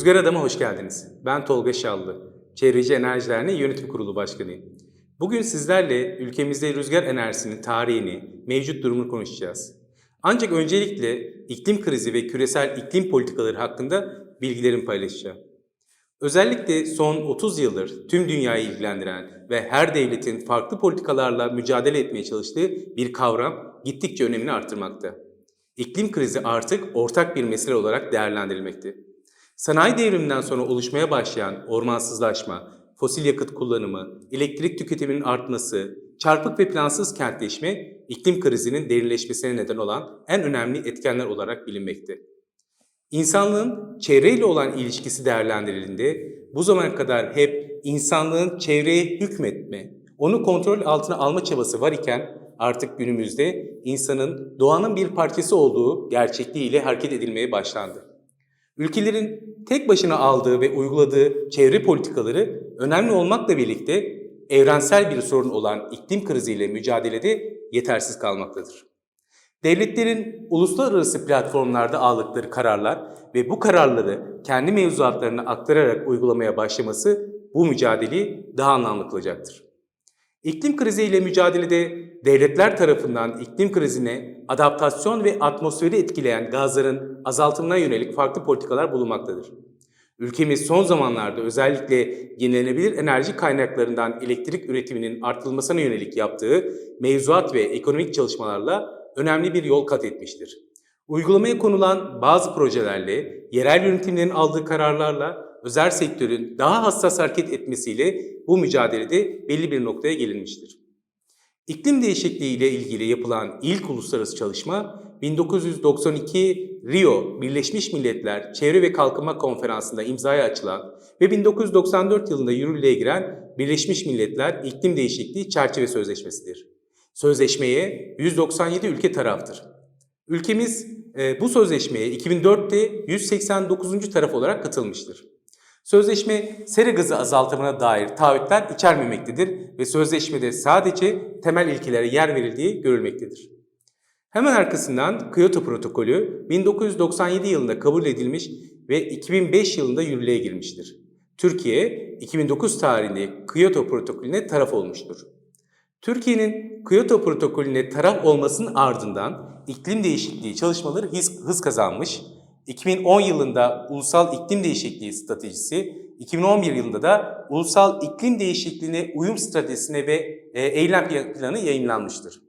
Rüzgar Adam'a hoş geldiniz. Ben Tolga Şallı, Çevreci Enerji Derneği Yönetim Kurulu Başkanıyım. Bugün sizlerle ülkemizde rüzgar enerjisinin tarihini, mevcut durumunu konuşacağız. Ancak öncelikle iklim krizi ve küresel iklim politikaları hakkında bilgilerimi paylaşacağım. Özellikle son 30 yıldır tüm dünyayı ilgilendiren ve her devletin farklı politikalarla mücadele etmeye çalıştığı bir kavram gittikçe önemini artırmakta. İklim krizi artık ortak bir mesele olarak değerlendirilmekte. Sanayi devriminden sonra oluşmaya başlayan ormansızlaşma, fosil yakıt kullanımı, elektrik tüketiminin artması, çarpık ve plansız kentleşme iklim krizinin derinleşmesine neden olan en önemli etkenler olarak bilinmekte. İnsanlığın çevreyle olan ilişkisi değerlendirildiğinde bu zamana kadar hep insanlığın çevreye hükmetme, onu kontrol altına alma çabası var iken artık günümüzde insanın doğanın bir parçası olduğu gerçekliğiyle hareket edilmeye başlandı. Ülkelerin tek başına aldığı ve uyguladığı çevre politikaları önemli olmakla birlikte evrensel bir sorun olan iklim kriziyle mücadelede yetersiz kalmaktadır. Devletlerin uluslararası platformlarda aldıkları kararlar ve bu kararları kendi mevzuatlarına aktararak uygulamaya başlaması bu mücadeleyi daha anlamlı kılacaktır. İklim kriziyle mücadelede devletler tarafından iklim krizine adaptasyon ve atmosferi etkileyen gazların azaltımına yönelik farklı politikalar bulunmaktadır. Ülkemiz son zamanlarda özellikle yenilenebilir enerji kaynaklarından elektrik üretiminin artırılmasına yönelik yaptığı mevzuat ve ekonomik çalışmalarla önemli bir yol kat etmiştir. Uygulamaya konulan bazı projelerle, yerel yönetimlerin aldığı kararlarla özel sektörün daha hassas hareket etmesiyle bu mücadelede belli bir noktaya gelinmiştir. İklim değişikliği ile ilgili yapılan ilk uluslararası çalışma 1992 Rio Birleşmiş Milletler Çevre ve Kalkınma Konferansı'nda imzaya açılan ve 1994 yılında yürürlüğe giren Birleşmiş Milletler İklim Değişikliği Çerçeve Sözleşmesi'dir. Sözleşmeye 197 ülke taraftır. Ülkemiz e, bu sözleşmeye 2004'te 189. taraf olarak katılmıştır. Sözleşme sera gazı azaltımına dair taahhütler içermemektedir ve sözleşmede sadece temel ilkelere yer verildiği görülmektedir. Hemen arkasından Kyoto Protokolü 1997 yılında kabul edilmiş ve 2005 yılında yürürlüğe girmiştir. Türkiye 2009 tarihinde Kyoto Protokolüne taraf olmuştur. Türkiye'nin Kyoto Protokolüne taraf olmasının ardından iklim değişikliği çalışmaları hız, hız kazanmış, 2010 yılında Ulusal İklim Değişikliği Stratejisi, 2011 yılında da Ulusal İklim Değişikliğine Uyum Stratejisine ve e, Eylem Planı yayınlanmıştır.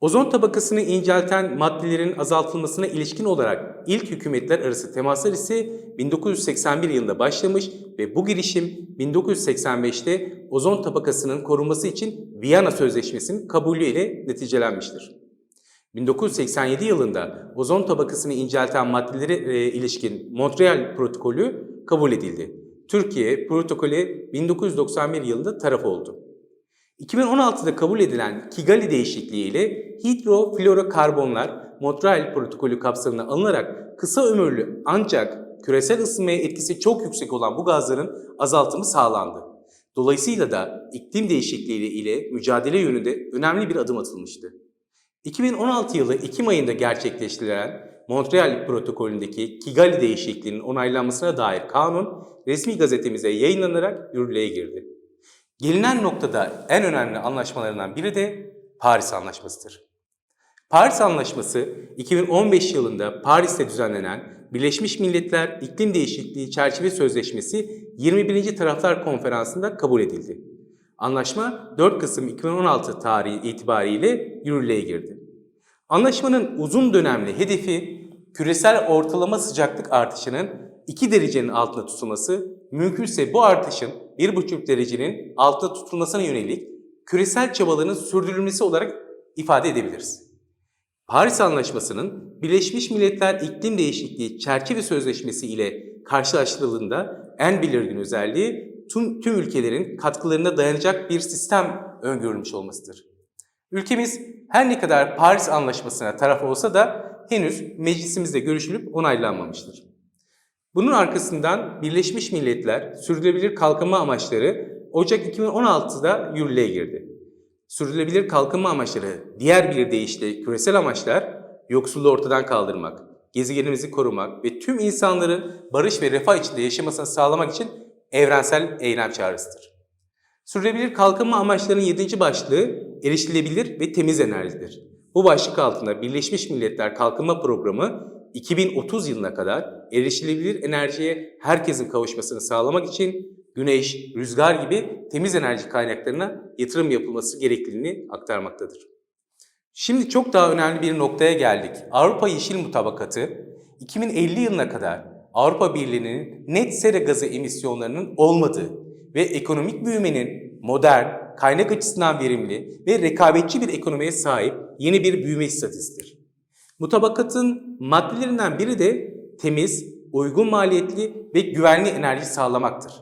Ozon tabakasını incelten maddelerin azaltılmasına ilişkin olarak ilk hükümetler arası temaslar ise 1981 yılında başlamış ve bu girişim 1985'te ozon tabakasının korunması için Viyana Sözleşmesi'nin kabulü ile neticelenmiştir. 1987 yılında ozon tabakasını incelten maddelere e, ilişkin Montreal Protokolü kabul edildi. Türkiye protokole 1991 yılında taraf oldu. 2016'da kabul edilen Kigali değişikliği ile hidroflorokarbonlar Montreal protokolü kapsamına alınarak kısa ömürlü ancak küresel ısınmaya etkisi çok yüksek olan bu gazların azaltımı sağlandı. Dolayısıyla da iklim değişikliği ile mücadele yönünde önemli bir adım atılmıştı. 2016 yılı Ekim ayında gerçekleştirilen Montreal protokolündeki Kigali değişikliğinin onaylanmasına dair kanun resmi gazetemize yayınlanarak yürürlüğe girdi. Gelinen noktada en önemli anlaşmalarından biri de Paris Anlaşması'dır. Paris Anlaşması 2015 yılında Paris'te düzenlenen Birleşmiş Milletler İklim Değişikliği Çerçeve Sözleşmesi 21. Taraflar Konferansı'nda kabul edildi. Anlaşma 4 Kasım 2016 tarihi itibariyle yürürlüğe girdi. Anlaşmanın uzun dönemli hedefi küresel ortalama sıcaklık artışının 2 derecenin altında tutulması, mümkünse bu artışın 1,5 derecenin altında tutulmasına yönelik küresel çabaların sürdürülmesi olarak ifade edebiliriz. Paris Anlaşması'nın Birleşmiş Milletler İklim Değişikliği Çerçeve Sözleşmesi ile karşılaştırıldığında en belirgin özelliği tüm, tüm ülkelerin katkılarına dayanacak bir sistem öngörülmüş olmasıdır. Ülkemiz her ne kadar Paris Anlaşması'na taraf olsa da henüz meclisimizde görüşülüp onaylanmamıştır. Bunun arkasından Birleşmiş Milletler Sürdürülebilir Kalkınma Amaçları Ocak 2016'da yürürlüğe girdi. Sürdürülebilir kalkınma amaçları diğer bir deyişle küresel amaçlar yoksulluğu ortadan kaldırmak, gezegenimizi korumak ve tüm insanların barış ve refah içinde yaşamasını sağlamak için evrensel eylem çağrısıdır. Sürdürülebilir kalkınma amaçlarının 7. başlığı erişilebilir ve temiz enerjidir. Bu başlık altında Birleşmiş Milletler Kalkınma Programı 2030 yılına kadar erişilebilir enerjiye herkesin kavuşmasını sağlamak için güneş, rüzgar gibi temiz enerji kaynaklarına yatırım yapılması gerekliliğini aktarmaktadır. Şimdi çok daha önemli bir noktaya geldik. Avrupa Yeşil Mutabakatı 2050 yılına kadar Avrupa Birliği'nin net sera gazı emisyonlarının olmadığı ve ekonomik büyümenin modern, kaynak açısından verimli ve rekabetçi bir ekonomiye sahip yeni bir büyüme istatistiğidir. Mutabakatın maddelerinden biri de temiz, uygun maliyetli ve güvenli enerji sağlamaktır.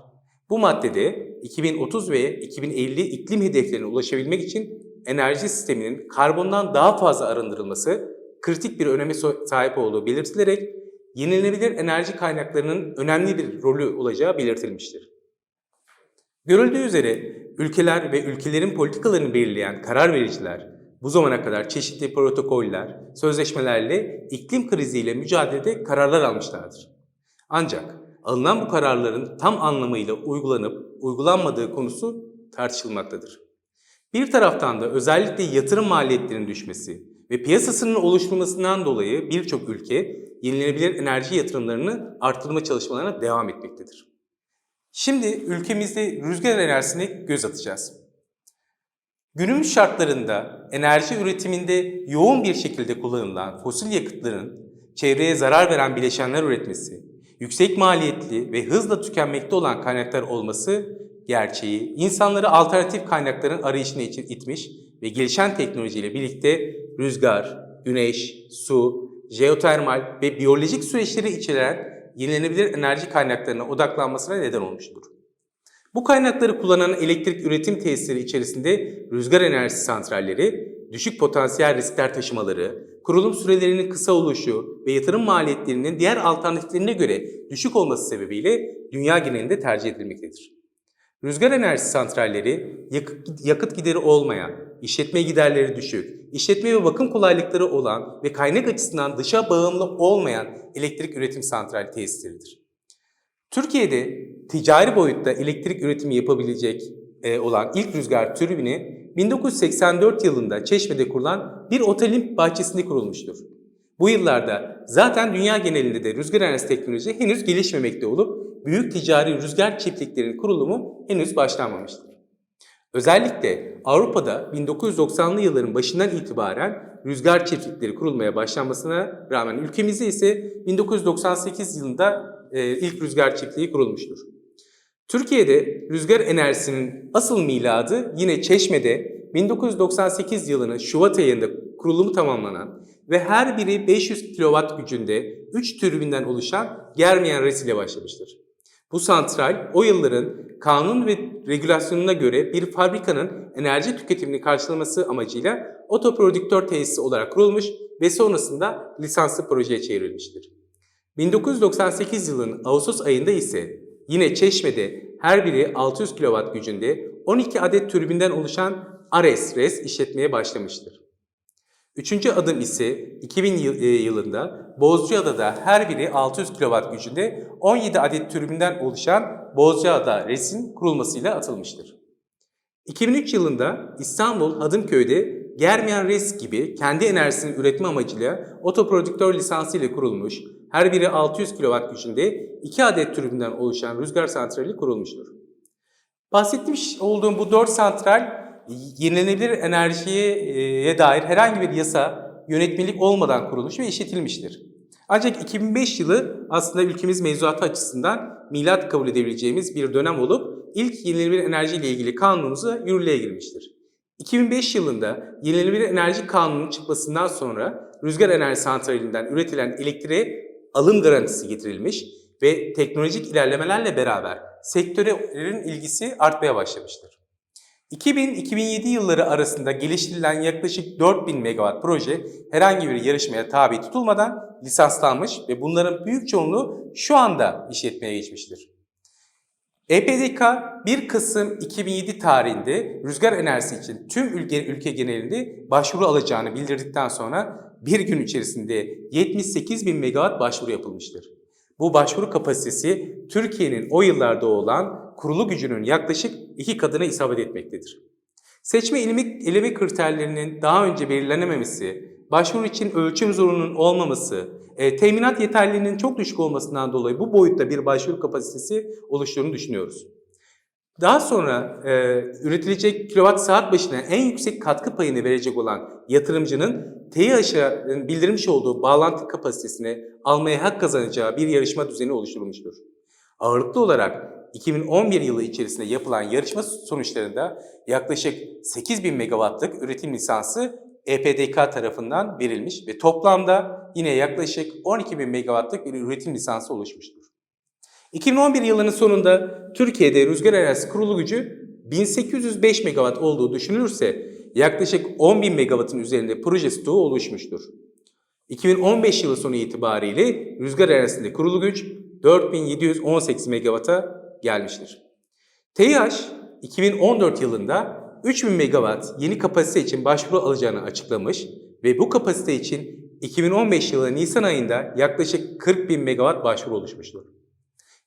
Bu maddede 2030 ve 2050 iklim hedeflerine ulaşabilmek için enerji sisteminin karbondan daha fazla arındırılması kritik bir öneme sahip olduğu belirtilerek yenilenebilir enerji kaynaklarının önemli bir rolü olacağı belirtilmiştir. Görüldüğü üzere ülkeler ve ülkelerin politikalarını belirleyen karar vericiler bu zamana kadar çeşitli protokoller, sözleşmelerle iklim kriziyle mücadelede kararlar almışlardır. Ancak alınan bu kararların tam anlamıyla uygulanıp uygulanmadığı konusu tartışılmaktadır. Bir taraftan da özellikle yatırım maliyetlerinin düşmesi ve piyasasının oluşturulmasından dolayı birçok ülke yenilenebilir enerji yatırımlarını arttırma çalışmalarına devam etmektedir. Şimdi ülkemizde rüzgar enerjisine göz atacağız. Günümüz şartlarında enerji üretiminde yoğun bir şekilde kullanılan fosil yakıtların çevreye zarar veren bileşenler üretmesi, yüksek maliyetli ve hızla tükenmekte olan kaynaklar olması gerçeği insanları alternatif kaynakların arayışına için itmiş ve gelişen teknolojiyle birlikte rüzgar, güneş, su, jeotermal ve biyolojik süreçleri içeren yenilenebilir enerji kaynaklarına odaklanmasına neden olmuştur. Bu kaynakları kullanan elektrik üretim tesisleri içerisinde rüzgar enerjisi santralleri, düşük potansiyel riskler taşımaları, kurulum sürelerinin kısa oluşu ve yatırım maliyetlerinin diğer alternatiflerine göre düşük olması sebebiyle dünya genelinde tercih edilmektedir. Rüzgar enerjisi santralleri yakıt gideri olmayan, işletme giderleri düşük, işletme ve bakım kolaylıkları olan ve kaynak açısından dışa bağımlı olmayan elektrik üretim santral tesisleridir. Türkiye'de ticari boyutta elektrik üretimi yapabilecek e, olan ilk rüzgar türbini 1984 yılında Çeşme'de kurulan bir otelin bahçesinde kurulmuştur. Bu yıllarda zaten dünya genelinde de rüzgar enerjisi teknoloji henüz gelişmemekte olup büyük ticari rüzgar çiftliklerinin kurulumu henüz başlanmamıştır. Özellikle Avrupa'da 1990'lı yılların başından itibaren rüzgar çiftlikleri kurulmaya başlanmasına rağmen ülkemizde ise 1998 yılında e, ilk rüzgar çiftliği kurulmuştur. Türkiye'de rüzgar enerjisinin asıl miladı yine Çeşme'de 1998 yılının Şubat ayında kurulumu tamamlanan ve her biri 500 kW gücünde 3 türbinden oluşan Germiyan RES ile başlamıştır. Bu santral o yılların kanun ve regülasyonuna göre bir fabrikanın enerji tüketimini karşılaması amacıyla otoprodüktör tesisi olarak kurulmuş ve sonrasında lisanslı projeye çevrilmiştir. 1998 yılının Ağustos ayında ise yine Çeşme'de her biri 600 kW gücünde 12 adet türbinden oluşan Ares RES işletmeye başlamıştır. Üçüncü adım ise 2000 e, yılında Bozcaada'da her biri 600 kW gücünde 17 adet türbinden oluşan Bozcaada RES'in kurulmasıyla atılmıştır. 2003 yılında İstanbul Hadımköy'de Germiyan RES gibi kendi enerjisini üretme amacıyla otoprodüktör lisansı ile kurulmuş, her biri 600 kW gücünde 2 adet türbinden oluşan rüzgar santrali kurulmuştur. Bahsetmiş olduğum bu 4 santral yenilenebilir enerjiye dair herhangi bir yasa, yönetmelik olmadan kurulmuş ve işletilmiştir. Ancak 2005 yılı aslında ülkemiz mevzuatı açısından milat kabul edebileceğimiz bir dönem olup ilk yenilenebilir enerji ile ilgili kanunumuza yürürlüğe girmiştir. 2005 yılında yenilenebilir enerji kanununun çıkmasından sonra rüzgar enerji santralinden üretilen elektriğe alım garantisi getirilmiş ve teknolojik ilerlemelerle beraber sektörlerin ilgisi artmaya başlamıştır. 2000-2007 yılları arasında geliştirilen yaklaşık 4000 megawatt proje herhangi bir yarışmaya tabi tutulmadan lisanslanmış ve bunların büyük çoğunluğu şu anda işletmeye geçmiştir. EPDK 1 Kasım 2007 tarihinde rüzgar enerjisi için tüm ülke, ülke genelinde başvuru alacağını bildirdikten sonra bir gün içerisinde 78 bin megawatt başvuru yapılmıştır. Bu başvuru kapasitesi Türkiye'nin o yıllarda olan kurulu gücünün yaklaşık iki katına isabet etmektedir. Seçme eleme, eleme kriterlerinin daha önce belirlenememesi, başvuru için ölçüm zorunun olmaması, e, teminat yeterliliğinin çok düşük olmasından dolayı bu boyutta bir başvuru kapasitesi oluştuğunu düşünüyoruz. Daha sonra e, üretilecek kilowatt saat başına en yüksek katkı payını verecek olan yatırımcının TİAŞ'a bildirmiş olduğu bağlantı kapasitesini almaya hak kazanacağı bir yarışma düzeni oluşturulmuştur. Ağırlıklı olarak 2011 yılı içerisinde yapılan yarışma sonuçlarında yaklaşık 8000 megawattlık üretim lisansı EPDK tarafından verilmiş ve toplamda yine yaklaşık 12.000 megawattlık bir üretim lisansı oluşmuştur. 2011 yılının sonunda Türkiye'de rüzgar enerjisi kurulu gücü 1805 megawatt olduğu düşünülürse yaklaşık 10.000 megawattın üzerinde proje stoğu oluşmuştur. 2015 yılı sonu itibariyle rüzgar enerjisinde kurulu güç 4718 megawatt'a gelmiştir. TİH 2014 yılında 3000 megawatt yeni kapasite için başvuru alacağını açıklamış ve bu kapasite için 2015 yılı Nisan ayında yaklaşık 40 bin megawatt başvuru oluşmuştur.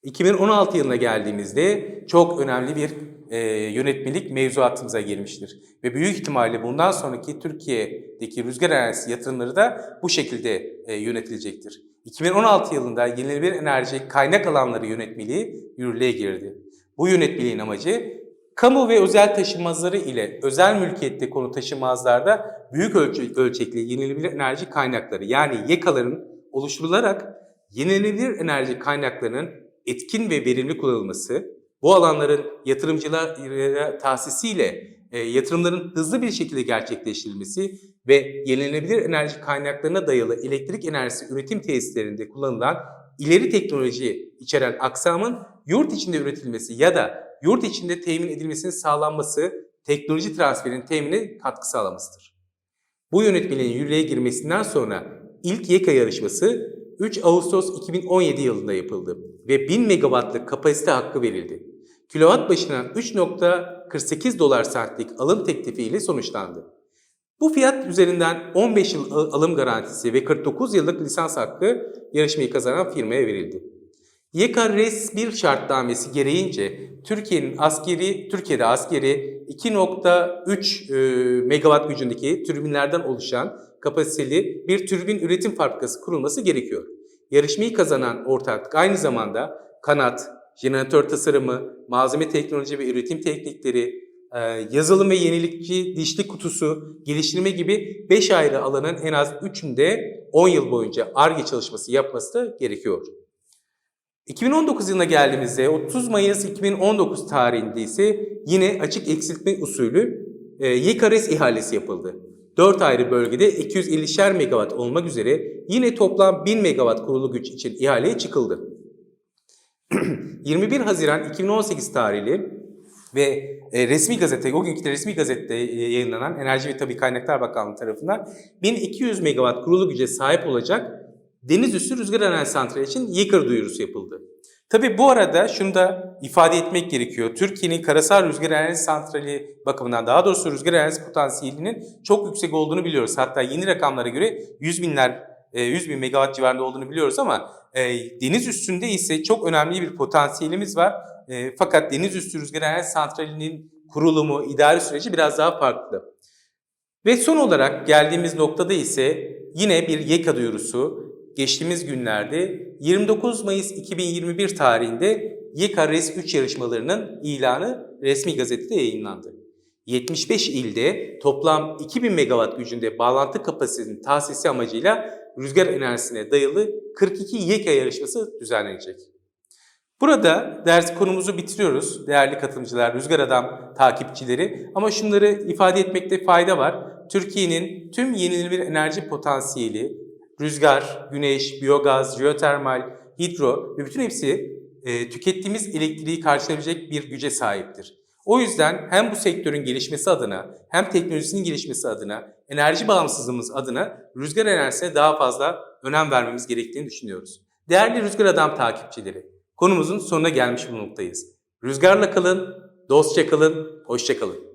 2016 yılına geldiğimizde çok önemli bir e, yönetmelik mevzuatımıza girmiştir. Ve büyük ihtimalle bundan sonraki Türkiye'deki rüzgar enerjisi yatırımları da bu şekilde e, yönetilecektir. 2016 yılında yenilenebilir enerji kaynak alanları yönetmeliği yürürlüğe girdi. Bu yönetmeliğin amacı kamu ve özel taşınmazları ile özel mülkiyette konu taşınmazlarda büyük ölçekli yenilenebilir enerji kaynakları yani YEKA'ların oluşturularak yenilenebilir enerji kaynaklarının etkin ve verimli kullanılması, bu alanların yatırımcılara tahsisiyle e, yatırımların hızlı bir şekilde gerçekleştirilmesi ve yenilenebilir enerji kaynaklarına dayalı elektrik enerjisi üretim tesislerinde kullanılan ileri teknoloji içeren aksamın yurt içinde üretilmesi ya da yurt içinde temin edilmesinin sağlanması teknoloji transferinin temine katkı sağlamasıdır. Bu yönetmeliğin yürürlüğe girmesinden sonra ilk YEKA yarışması 3 Ağustos 2017 yılında yapıldı ve 1000 megawattlık kapasite hakkı verildi. Kilowatt başına 3.48 dolar saatlik alım teklifiyle sonuçlandı. Bu fiyat üzerinden 15 yıl alım garantisi ve 49 yıllık lisans hakkı yarışmayı kazanan firmaya verildi. YEKA Res 1 şartnamesi gereğince Türkiye'nin askeri Türkiye'de askeri 2.3 e, megawatt gücündeki türbinlerden oluşan kapasiteli bir türbin üretim fabrikası kurulması gerekiyor. Yarışmayı kazanan ortaklık aynı zamanda kanat, jeneratör tasarımı, malzeme teknoloji ve üretim teknikleri, e, yazılım ve yenilikçi dişli kutusu, geliştirme gibi 5 ayrı alanın en az 3'ünde 10 yıl boyunca ARGE çalışması yapması da gerekiyor. 2019 yılına geldiğimizde 30 Mayıs 2019 tarihinde ise yine açık eksiltme usulü e, YKRS ihalesi yapıldı. 4 ayrı bölgede 250'şer megawatt olmak üzere yine toplam 1000 megawatt kurulu güç için ihaleye çıkıldı. 21 Haziran 2018 tarihli ve e, resmi gazete, o günkü de resmi gazetede e, yayınlanan Enerji ve Tabi Kaynaklar Bakanlığı tarafından 1200 megawatt kurulu güce sahip olacak deniz üstü rüzgar enerji santrali için YEKR duyurusu yapıldı. Tabi bu arada şunu da ifade etmek gerekiyor. Türkiye'nin karasal rüzgar enerji santrali bakımından daha doğrusu rüzgar enerji potansiyelinin çok yüksek olduğunu biliyoruz. Hatta yeni rakamlara göre 100 binler 100 bin megawatt civarında olduğunu biliyoruz ama e, deniz üstünde ise çok önemli bir potansiyelimiz var. E, fakat deniz üstü rüzgar enerji santralinin kurulumu, idari süreci biraz daha farklı. Ve son olarak geldiğimiz noktada ise yine bir YEKA duyurusu geçtiğimiz günlerde 29 Mayıs 2021 tarihinde YEKA RES 3 yarışmalarının ilanı resmi gazetede yayınlandı. 75 ilde toplam 2000 megawatt gücünde bağlantı kapasitesinin tahsisi amacıyla rüzgar enerjisine dayalı 42 YEKA yarışması düzenlenecek. Burada ders konumuzu bitiriyoruz değerli katılımcılar, Rüzgar Adam takipçileri. Ama şunları ifade etmekte fayda var. Türkiye'nin tüm yenilenebilir enerji potansiyeli, rüzgar, güneş, biyogaz, jeotermal, hidro ve bütün hepsi e, tükettiğimiz elektriği karşılayabilecek bir güce sahiptir. O yüzden hem bu sektörün gelişmesi adına hem teknolojisinin gelişmesi adına enerji bağımsızlığımız adına rüzgar enerjisine daha fazla önem vermemiz gerektiğini düşünüyoruz. Değerli Rüzgar Adam takipçileri, konumuzun sonuna gelmiş bulunmaktayız. Rüzgarla kalın, dostça kalın, hoşça kalın.